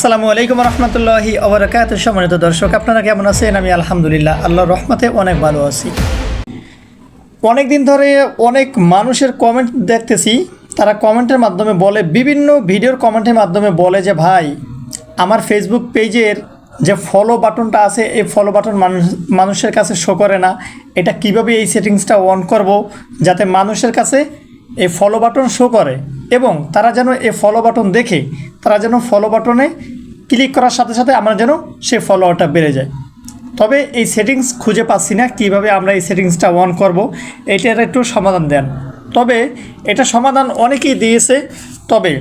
আসসালামু আলাইকুম রহমতুল্লাহি অবরাকাত। সম্মানিত দর্শক, আপনারা কেমন আছেন? আমি আলহামদুলিল্লাহ, আল্লাহর রহমতে অনেক ভালো আছি। অনেক দিন ধরে অনেক মানুষের কমেন্ট দেখতেছি, তারা কমেন্টের মাধ্যমে বলে, বিভিন্ন ভিডিওর কমেন্টের মাধ্যমে বলে যে, ভাই, আমার ফেসবুক পেজের যে ফলো বাটনটা আছে, এই ফলো বাটন মানুষ, মানুষের কাছে শো করে না। এটা কীভাবে এই সেটিংসটা অন করব যাতে মানুষের কাছে এই ফলো বাটন শো করে? এবং তারা যেন এই ফলো বাটন দেখে, তারা যেন ফলো বাটনে ক্লিক করার সাথে সাথে আমার যেন সে ফলোয়ারটা বেড়ে যায়। তবে এই সেটিংস খুঁজে পাচ্ছি না, কীভাবে আমরা এই সেটিংসটা অন করব এটার একটু সমাধান দেন। তবে এটা সমাধান অনেকেই দিয়েছে, তবে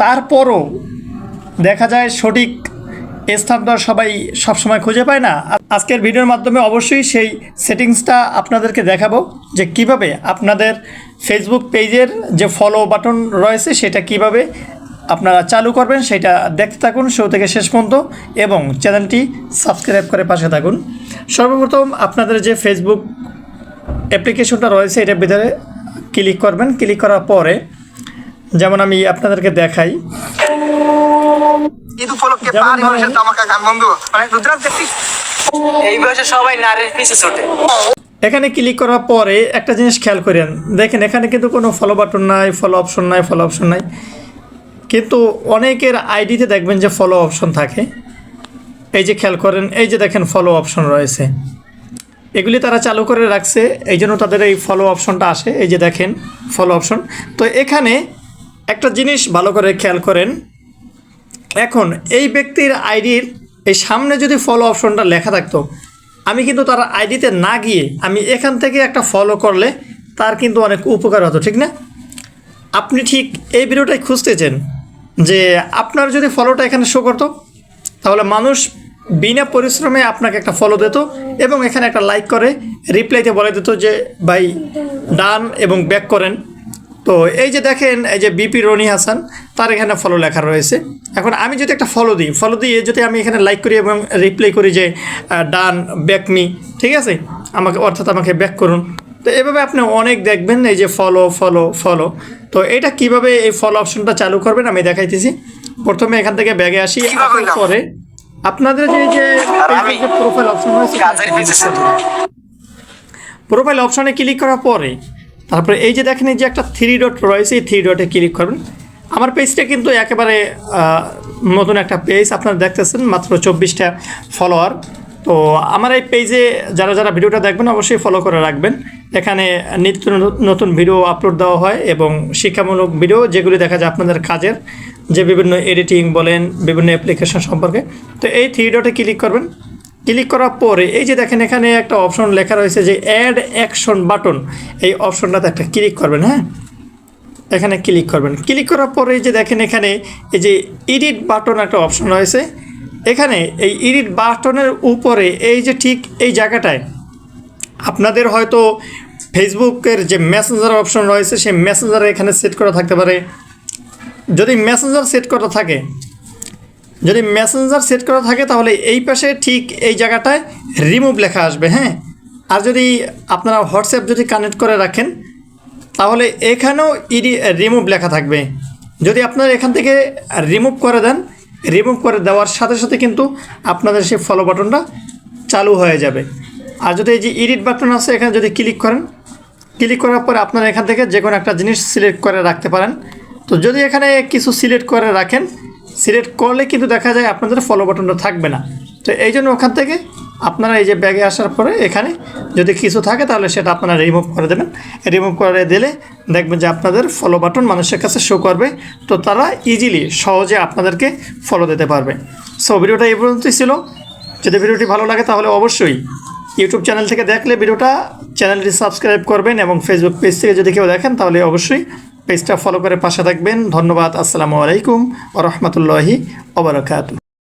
তারপরও দেখা যায় সঠিক স্থান তো সবাই সবসময় খুঁজে পায় না। আজকের ভিডিওর মাধ্যমে অবশ্যই সেই সেটিংসটা আপনাদেরকে দেখাবো, যে কীভাবে আপনাদের ফেসবুক পেজের যে ফলো বাটন রয়েছে, সেটা কীভাবে আপনারা চালু করবেন সেটা দেখতে থাকুন শুরু থেকে শেষ পর্যন্ত এবং চ্যানেলটি সাবস্ক্রাইব করে পাশে থাকুন। সর্বপ্রথম আপনাদের যে ফেসবুক অ্যাপ্লিকেশনটা রয়েছে এটার ভিতরে ক্লিক করবেন। ক্লিক করার পরে যেমন আমি আপনাদেরকে দেখাই। মানে এখানে ক্লিক করার পরে একটা জিনিস খেয়াল করেন। দেখেন এখানে কিন্তু কোনো ফলো বাটন নাই ফলো অপশন নাই ফলো অপশন নাই। কিন্তু অনেকের আইডিতে দেখবেন যে ফলো অপশন থাকে। এই যে খেয়াল করেন, এই যে দেখেন ফলো অপশন রয়েছে। এগুলি তারা চালু করে রাখছে, এই জন্য তাদের এই ফলো অপশনটা আসে। এই যে দেখেন ফলো অপশন তো এখানে একটা জিনিস ভালো করে খেয়াল করেন। এখন, এই ব্যক্তির আইডির এই সামনে যদি ফলো অপশনটা লেখা থাকতো, আমি কিন্তু তার আইডিতে না গিয়ে আমি এখান থেকে একটা ফলো করলে তার কিন্তু অনেক উপকার হতো, ঠিক না? আপনি ঠিক এই ভিডিওটাই খুঁজতেছেন। যে আপনার যদি ফলোটা এখানে শো করতো, তাহলে মানুষ বিনা পরিশ্রমে আপনাকে একটা ফলো দিত এবং এখানে একটা লাইক করে রিপ্লাইতে বলে দিত যে, ভাই, ডান এবং ব্যাক করেন। তো এই যে দেখেন, এই যে বিপি রনি হাসান, তার এখানে ফলো লেখা রয়েছে। এখন আমি যদি একটা ফলো দিই ফলো দিয়ে যদি আমি এখানে লাইক করি এবং রিপ্লাই করি যে ডান ব্যাক মি ঠিক আছে? আমাকে, অর্থাৎ আমাকে ব্যাক করুন। তো এভাবে আপনি অনেক দেখবেন এই যে ফলো ফলো ফলো তো এটা কীভাবে এই ফলো অপশনটা চালু করবেন আমি দেখাইতেছি। প্রথমে এখান থেকে ব্যাগে আসি আসার পরে আপনাদের যে এই যে প্রোফাইল অপশন রয়েছে প্রোফাইল অপশনে ক্লিক করার পরে তারপরে এই যে দেখেন এই যে একটা থ্রি ডট রয়েছে এই থ্রি ডটে ক্লিক করবেন। আমার পেজটা কিন্তু একেবারে নতুন একটা পেজ আপনারা দেখতেছেন মাত্র চব্বিশটা ফলোয়ার তো আমার এই পেজে যারা যারা ভিডিওটা দেখবেন অবশ্যই ফলো করে রাখবেন। এখানে নিত্য নতু- নতুন ভিডিও আপলোড দেওয়া হয় এবং শিক্ষামূলক ভিডিও যেগুলি দেখা যায় আপনাদের কাজের, যে বিভিন্ন এডিটিং বলেন, বিভিন্ন অ্যাপ্লিকেশন সম্পর্কে। তো এই থ্রি ডটে ক্লিক করবেন। ক্লিক করার পরে এই যে দেখেন এখানে একটা অপশন লেখা রয়েছে যে অ্যাড অ্যাকশন বাটন এই অপশনটাতে একটা ক্লিক করবেন হ্যাঁ? এখানে ক্লিক করবেন। ক্লিক করার পরে যে দেখেন এখানে এই যে এডিট বাটন একটা অপশন রয়েছে। এখানে এই এডিট বাটনের উপরে এই যে ঠিক এই জায়গাটায়, আপনাদের হয়তো ফেসবুকের যে মেসেঞ্জার অপশন রয়েছে, সেই মেসেঞ্জার এখানে সেট করা থাকতে পারে। যদি মেসেঞ্জার সেট করা থাকে, যদি মেসেঞ্জার সেট করা থাকে, তাহলে এই পাশে ঠিক এই জায়গাটায় রিমুভ লেখা আসবে হ্যাঁ? আর যদি আপনারা হোয়াটসঅ্যাপ যদি কানেক্ট করে রাখেন, তাহলে এখানেও ইডি রিমুভ লেখা থাকবে। যদি আপনারা এখান থেকে রিমুভ করে দেন রিমুভ করে দেওয়ার সাথে সাথে কিন্তু আপনাদের সেই ফলো বাটনটা চালু হয়ে যাবে। আর যদি এই যে ইডিট বাটন আছে, এখানে যদি ক্লিক করেন ক্লিক করার পরে আপনারা এখান থেকে যে কোনো একটা জিনিস সিলেক্ট করে রাখতে পারেন। তো যদি এখানে কিছু সিলেক্ট করে রাখেন সিলেক্ট করলে কিন্তু দেখা যায় আপনাদের ফলো বাটনটা থাকবে না। তো এই জন্য ওখান থেকে আপনারা এই যে ব্যাগে আসার পরে এখানে যদি কিছু থাকে তাহলে সেটা আপনারা রিমুভ করে দেবেন। রিমুভ করে দিলে দেখবেন যে আপনাদের ফলো বাটন মানুষের কাছে শো করবে। তো তারা ইজিলি সহজে আপনাদেরকে ফলো দিতে পারবে। সো ভিডিওটা এই পর্যন্তই ছিল। যদি ভিডিওটি ভালো লাগে তাহলে অবশ্যই ইউটিউব চ্যানেল থেকে দেখলে ভিডিওটা চ্যানেলটি সাবস্ক্রাইব করবেন এবং ফেসবুক পেজ থেকে যদি কেউ দেখেন তাহলে অবশ্যই পেজটা ফলো করে পাশে থাকবেন। ধন্যবাদ, আসসালামু আলাইকুম ও রহমতুল্লাহি ওবরাকাতু